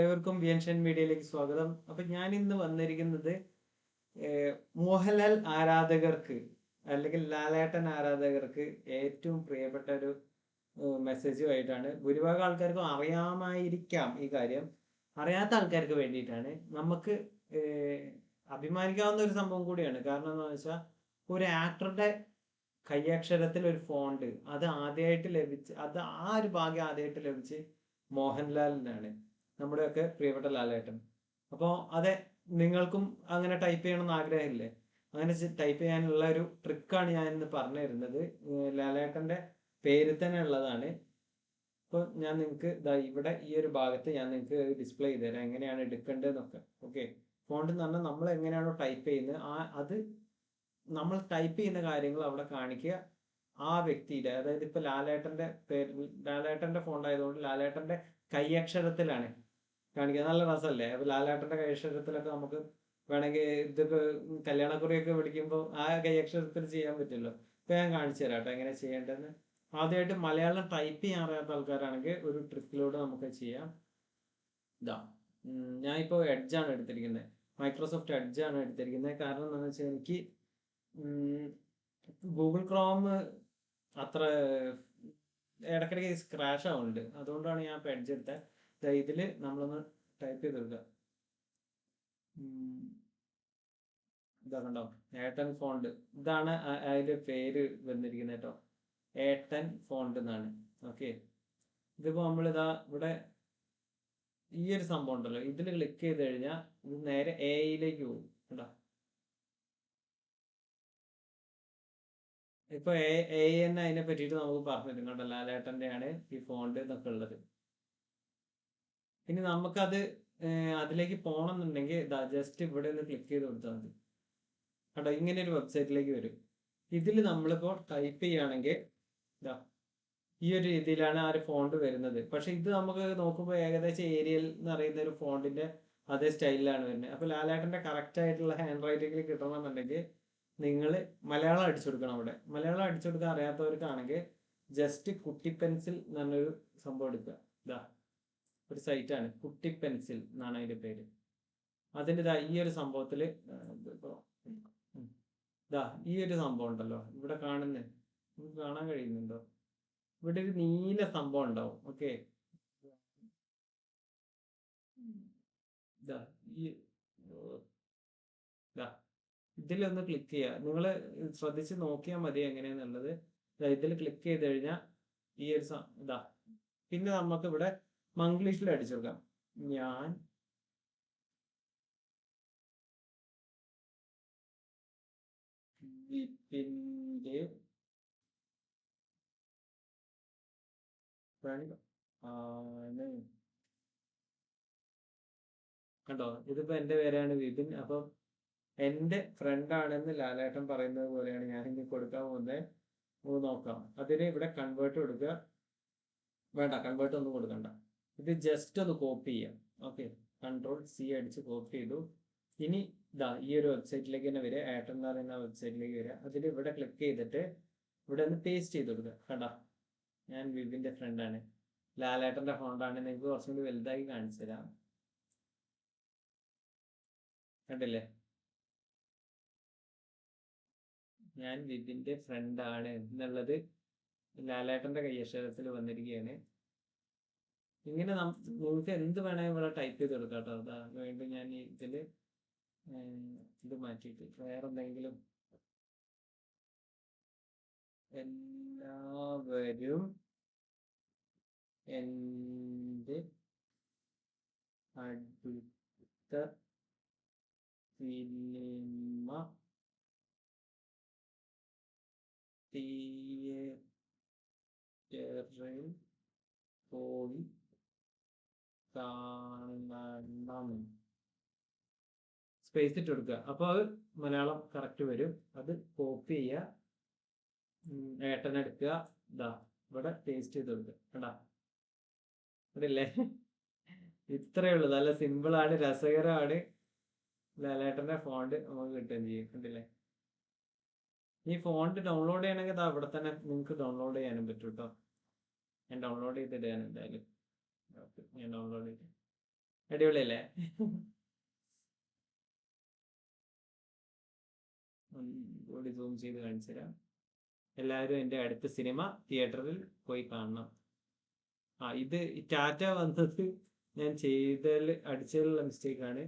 ഏവർക്കും വിയൻഷൻ മീഡിയയിലേക്ക് സ്വാഗതം. അപ്പൊ ഞാൻ ഇന്ന് വന്നിരിക്കുന്നത് മോഹൻലാൽ ആരാധകർക്ക് അല്ലെങ്കിൽ ലാലേട്ടൻ ആരാധകർക്ക് ഏറ്റവും പ്രിയപ്പെട്ട ഒരു മെസ്സേജുമായിട്ടാണ് ഭൂരിഭാഗം ആൾക്കാർക്കും അറിയാമായിരിക്കാം ഈ കാര്യം. അറിയാത്ത ആൾക്കാർക്ക് വേണ്ടിയിട്ടാണ്. നമുക്ക് അഭിമാനിക്കാവുന്ന ഒരു സംഭവം കൂടിയാണ്. കാരണം എന്താ വെച്ചാൽ ഒരു ആക്ടറുടെ കയ്യക്ഷരത്തിൽ ഒരു ഫോണ്ട് അത് ആദ്യമായിട്ട് ലഭിച്ച് അത് ആ ഒരു ഭാഗ്യം ആദ്യമായിട്ട് ലഭിച്ച് മോഹൻലാലിനാണ്. നമ്മുടെയൊക്കെ പ്രിയപ്പെട്ട ലാലേട്ടൻ. അപ്പോൾ അതെ നിങ്ങൾക്കും അങ്ങനെ ടൈപ്പ് ചെയ്യണമെന്ന് ആഗ്രഹമില്ലേ? അങ്ങനെ ടൈപ്പ് ചെയ്യാനുള്ള ഒരു ട്രിക്കാണ് ഞാൻ ഇന്ന് പറഞ്ഞു തരുന്നത് ലാലേട്ടന്റെ പേരിൽ തന്നെ ഉള്ളതാണ്. അപ്പോൾ ഞാൻ നിങ്ങൾക്ക് ഇതാ ഇവിടെ ഈ ഒരു ഭാഗത്ത് ഞാൻ നിങ്ങൾക്ക് ഡിസ്പ്ലേ ചെയ്ത് തരാം എങ്ങനെയാണ് എടുക്കേണ്ടതെന്നൊക്കെ. ഓക്കെ ഫോണ്ട് എന്ന് പറഞ്ഞാൽ നമ്മൾ എങ്ങനെയാണോ ടൈപ്പ് ചെയ്യുന്നത് ആ അത് നമ്മൾ ടൈപ്പ് ചെയ്യുന്ന കാര്യങ്ങൾ അവിടെ കാണിക്കുക. ആ വ്യക്തിയുടെ അതായത് ഇപ്പൊ ലാലേട്ടന്റെ പേര് ലാലേട്ടന്റെ ഫോണ്ട് ആയതുകൊണ്ട് ലാലേട്ടന്റെ കൈയക്ഷരത്തിലാണ് കാണിക്കുക നല്ല രസമല്ലേ? അപ്പൊ ലാലാട്ടന്റെ കൈയക്ഷരത്തിലൊക്കെ നമുക്ക് വേണമെങ്കിൽ ഇതിപ്പോ കല്യാണക്കുറിയൊക്കെ വിളിക്കുമ്പോൾ ആ കൈയക്ഷരത്തിൽ ചെയ്യാൻ പറ്റുമല്ലോ? ഇപ്പൊ ഞാൻ കാണിച്ചു തരാം കേട്ടോ എങ്ങനെ ചെയ്യേണ്ടതെന്ന്. ആദ്യമായിട്ട് മലയാളം ടൈപ്പ് ചെയ്യാൻ അറിയാത്ത ആൾക്കാരാണെങ്കിൽ ഒരു ട്രിക്കിലൂടെ നമുക്ക് ചെയ്യാം. ഇതാ ഞാൻ ഇപ്പോൾ എഡ്ജാണ് എടുത്തിരിക്കുന്നത്. മൈക്രോസോഫ്റ്റ് എഡ്ജാണ് എടുത്തിരിക്കുന്നത്. കാരണം എന്താണെന്ന് വെച്ചാൽ എനിക്ക് ഗൂഗിൾ ക്രോം അത്ര ഇടയ്ക്കിടയ്ക്ക് സ്ക്രാഷ് ആവുന്നുണ്ട്. അതുകൊണ്ടാണ് ഞാൻ ഇപ്പോൾ എഡ്ജ് എടുത്തത്. ദാ ഇതിൽ നമ്മളൊന്ന് ടൈപ്പ് ചെയ്ത് കൊടുക്കുക ഉം, ഇതാ കണ്ടോ? ഏട്ടൻ ഫോണ്ട് ഇതാണ് അതിന്റെ പേര് വന്നിരിക്കുന്നത് കേട്ടോ. ഏട്ടൻ ഫോണ്ട് എന്നാണ്. ഓക്കെ. ഇതിപ്പോ നമ്മളിതാ ഇവിടെ ഈ ഒരു സംഭവം ഉണ്ടല്ലോ. ഇതിൽ ക്ലിക്ക് ചെയ്ത് കഴിഞ്ഞാൽ ഇത് നേരെ എയിലേക്ക് പോകും. കേട്ടോ ഇപ്പൊ എ എ എന്നെ അതിനെ പറ്റിയിട്ട് നമുക്ക് പറഞ്ഞു തരും കണ്ടോ? ലാലേട്ടന്റെ ആണ് ഈ ഫോണ്ട് എന്നൊക്കെ ഉള്ളത്. ഇനി നമുക്കത് അതിലേക്ക് പോകണമെന്നുണ്ടെങ്കിൽ ഇതാ ജസ്റ്റ് ഇവിടെ ഒന്ന് ക്ലിക്ക് ചെയ്ത് കൊടുത്താൽ മതി. കേട്ടോ ഇങ്ങനെ ഒരു വെബ്സൈറ്റിലേക്ക് വരും. ഇതിൽ നമ്മളിപ്പോൾ ടൈപ്പ് ചെയ്യുകയാണെങ്കിൽ ഇതാ ഈ ഒരു രീതിയിലാണ് ആ ഒരു ഫോണ്ട് വരുന്നത്. പക്ഷെ ഇത് നമുക്ക് നോക്കുമ്പോൾ ഏകദേശം ഏരിയൽ എന്ന് പറയുന്ന ഒരു ഫോണ്ടിന്റെ അതേ സ്റ്റൈലിലാണ് വരുന്നത്. അപ്പൊ ലാലേട്ടന്റെ കറക്റ്റ് ആയിട്ടുള്ള ഹാൻഡ് റൈറ്റിംഗിൽ കിട്ടണമെന്നുണ്ടെങ്കിൽ നിങ്ങൾ മലയാളം അടിച്ചു കൊടുക്കണം അവിടെ. മലയാളം അടിച്ചു കൊടുക്കാൻ അറിയാത്തവർക്കാണെങ്കിൽ ജസ്റ്റ് കുട്ടി പെൻസിൽ എന്ന് പറഞ്ഞൊരു സംഭവം എടുക്കുക. ഇതാ ഒരു സൈറ്റാണ്. കുട്ടി പെൻസിൽ എന്നാണ് അതിന്റെ പേര്. അതിന്റെ ഈ ഒരു സംഭവത്തിൽ ഇതാ ഈ ഒരു സംഭവം ഉണ്ടല്ലോ. ഇവിടെ കാണുന്നേ നമുക്ക് കാണാൻ കഴിയുന്നുണ്ടോ? ഇവിടെ ഒരു നീല സംഭവം ഉണ്ടാവും. ഓക്കെ. ഇതിലൊന്ന് ക്ലിക്ക് ചെയ്യുക നിങ്ങൾ ശ്രദ്ധിച്ച് നോക്കിയാൽ മതി എങ്ങനെയാന്നുള്ളത്. ഇതിൽ ക്ലിക്ക് ചെയ്ത് കഴിഞ്ഞാൽ ഈ ഒരു ഇതാ പിന്നെ നമുക്ക് ഇവിടെ മംഗ്ലീഷിൽ അടിച്ചു കൊടുക്കാം ഞാൻ വിപിന്റെ ഫ്രണ്ട് ആണ്. കണ്ടോ? ഇതിപ്പോ എന്റെ പേരാണ് വിപിൻ. അപ്പൊ എന്റെ ഫ്രണ്ട് ആണെന്ന് ലാലേട്ടൻ പറയുന്നത് പോലെയാണ് ഞാൻ ഇനി കൊടുക്കാൻ പോകുന്നത് നോക്കാം. അതിന് ഇവിടെ കൺവേർട്ട് കൊടുക്കുക. വേണ്ട കൺവേർട്ട് ഒന്നും കൊടുക്കണ്ട. ഇത് ജസ്റ്റ് ഒന്ന് കോപ്പി ചെയ്യാം. ഓക്കെ കൺട്രോൾ സി അടിച്ച് കോപ്പി ചെയ്തു. ഇനി ഇതാ ഈ ഒരു വെബ്സൈറ്റിലേക്ക് തന്നെ വരിക. ഏട്ടൻ എന്ന് പറയുന്ന വെബ്സൈറ്റിലേക്ക് വരിക. അതിൽ ഇവിടെ ക്ലിക്ക് ചെയ്തിട്ട് ഇവിടെ ഒന്ന് പേസ്റ്റ് ചെയ്ത് കൊടുക്കുക. കണ്ട? ഞാൻ വിപിന്റെ ഫ്രണ്ടാണ് ലാലേട്ടന്റെ ഫോണ്ടാണ് നിങ്ങൾക്ക് കുറച്ചും കൂടി വലുതായി കാണിച്ചു തരാം. കണ്ടില്ലേ? ഞാൻ വിപിന്റെ ഫ്രണ്ടാണ് എന്നുള്ളത് ലാലേട്ടന്റെ കയ്യക്ഷരത്തിൽ വന്നിരിക്കുകയാണ്. ഇങ്ങനെ നിങ്ങൾക്ക് എന്ത് വേണേ ഇവിടെ ടൈപ്പ് ചെയ്ത് കൊടുക്കാം കേട്ടോ. അതാ വീണ്ടും ഞാൻ ഇതിൽ ഇത് മാറ്റിയിട്ട്. വേറെ എന്തെങ്കിലും എല്ലാവരും എന്റെ അടുത്ത സിനിമ തിയേറ്ററിൽ പോയി കാണണം സ്പേസ് ഇട്ട് കൊടുക്കുക. അപ്പോൾ അത് മലയാളം കറക്റ്റ് വരും. അത് കോപ്പി ചെയ്യുക. ഏട്ടനെടുക്കുക ഇതാ ഇവിടെ പേസ്റ്റ് ചെയ്ത് കൊടുക്കുക. കണ്ടാ? ഇവിടില്ലേ ഇത്രയേ ഉള്ളൂ. നല്ല സിമ്പിൾ ആണ് രസകരമാണ്. ലാലേട്ടന്റെ ഫോണ്ട് നമുക്ക് കിട്ടുകയും ചെയ്യും. കണ്ടില്ലേ? ഈ ഫോണ്ട് ഡൗൺലോഡ് ചെയ്യണമെങ്കിൽ ഇവിടെ തന്നെ നിങ്ങൾക്ക് ഡൗൺലോഡ് ചെയ്യാനും പറ്റും കേട്ടോ ഞാൻ ഡൗൺലോഡ് ചെയ്തിടാൻ എന്തായാലും ഞാൻ ഡൗൺലോഡ് അടിപൊളിയല്ലേ? കൂടി സൂം ചെയ്ത് കാണിച്ചു തരാം. എല്ലാവരും എന്റെ അടുത്ത സിനിമ തിയേറ്ററിൽ പോയി കാണണം. ആ ഇത് ടാറ്റ വന്നത് ഞാൻ ചെയ്തതിൽ അടിച്ചതിലുള്ള മിസ്റ്റേക്ക് ആണ്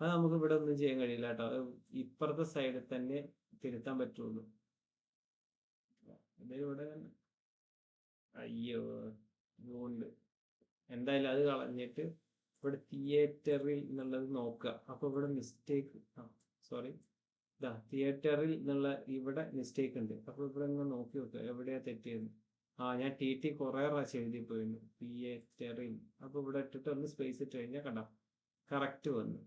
അത് നമുക്ക് ഇവിടെ ഒന്നും ചെയ്യാൻ കഴിയില്ല കേട്ടോ. ഇപ്പുറത്തെ സൈഡിൽ തന്നെ തിരുത്താൻ പറ്റുള്ളൂ. ഇവിടെ അയ്യോ ഉണ്ട് എന്തായാലും അത് കളഞ്ഞിട്ട് ഇവിടെ തിയേറ്ററിൽ എന്നുള്ളത് നോക്കുക. അപ്പൊ ഇവിടെ മിസ്റ്റേക്ക് ആ സോറി ഇതാ തിയേറ്ററിൽ എന്നുള്ള ഇവിടെ മിസ്റ്റേക്ക് ഉണ്ട്. അപ്പൊ ഇവിടെ നിങ്ങൾ നോക്കി നോക്കുക എവിടെയാ തെറ്റിയത്? ആ ഞാൻ ടി ടി കുറെ പ്രാവശ്യം എഴുതി പോയിരുന്നു തിയേറ്ററിൽ അപ്പൊ ഇവിടെ ഇട്ടിട്ട് ഒന്ന് സ്പേസ് ഇട്ട് കഴിഞ്ഞാൽ കണ്ടാം കറക്റ്റ് വന്നു.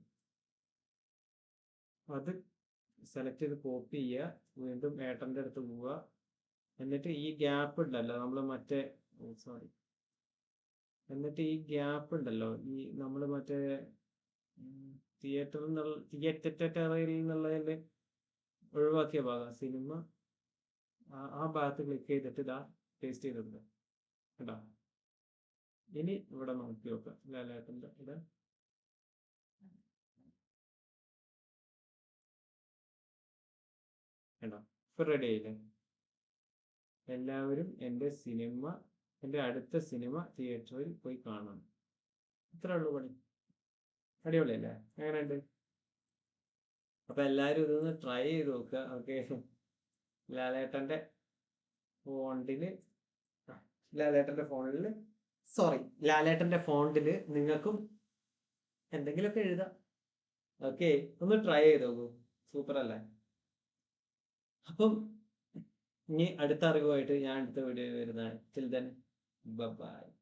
അത് സെലക്ട് ചെയ്ത് കോപ്പി ചെയ്യുക വീണ്ടും ഏട്ടന്റെ അടുത്ത് പോവുക. എന്നിട്ട് ഈ ഗ്യാപ്പ് ഉണ്ടല്ലോ നമ്മൾ മറ്റേ സോറി എന്നിട്ട് ഈ ഗ്യാപ്പ് ഉണ്ടല്ലോ ഈ നമ്മൾ മറ്റേ തിയേറ്ററിൽ നിന്നുള്ള തിയേറ്ററിൽ നിന്നുള്ളതിൽ ഒഴിവാക്കിയ ഭാഗം സിനിമ ആ ഭാഗത്ത് ക്ലിക്ക് ചെയ്തിട്ട് ഇതാ പേസ്റ്റ് ചെയ്തിട്ടുണ്ട്. കേട്ടോ ഇനി ഇവിടെ നോക്കി നോക്കാം. ലാലേട്ടന്റെ ഇത്. കേട്ടോ ഇപ്പൊ റെഡി ആയില്ലേ? എല്ലാവരും എന്റെ സിനിമ എന്റെ അടുത്ത സിനിമ തിയേറ്ററിൽ പോയി കാണണം. ഇത്രേ ഉള്ളൂ പണി. അടിപൊളിയല്ലേ? എങ്ങനെയുണ്ട്? അപ്പൊ എല്ലാവരും ഇതൊന്ന് ട്രൈ ചെയ്ത് നോക്കുക ഓക്കെ ലാലേട്ടന്റെ ഫോണ്ടിൽ ലാലേട്ടന്റെ ഫോണിൽ സോറി ലാലേട്ടന്റെ ഫോണ്ടിൽ നിങ്ങൾക്കും എന്തെങ്കിലുമൊക്കെ എഴുതാം. ഓക്കെ ഒന്ന് ട്രൈ ചെയ്ത് നോക്കൂ. സൂപ്പർ അല്ലേ അപ്പം ഇനി അടുത്ത അറിവുമായിട്ട് ഞാൻ അടുത്ത വീഡിയോ വരുന്നതാണ് ചിൽ തന്നെ Bye-bye.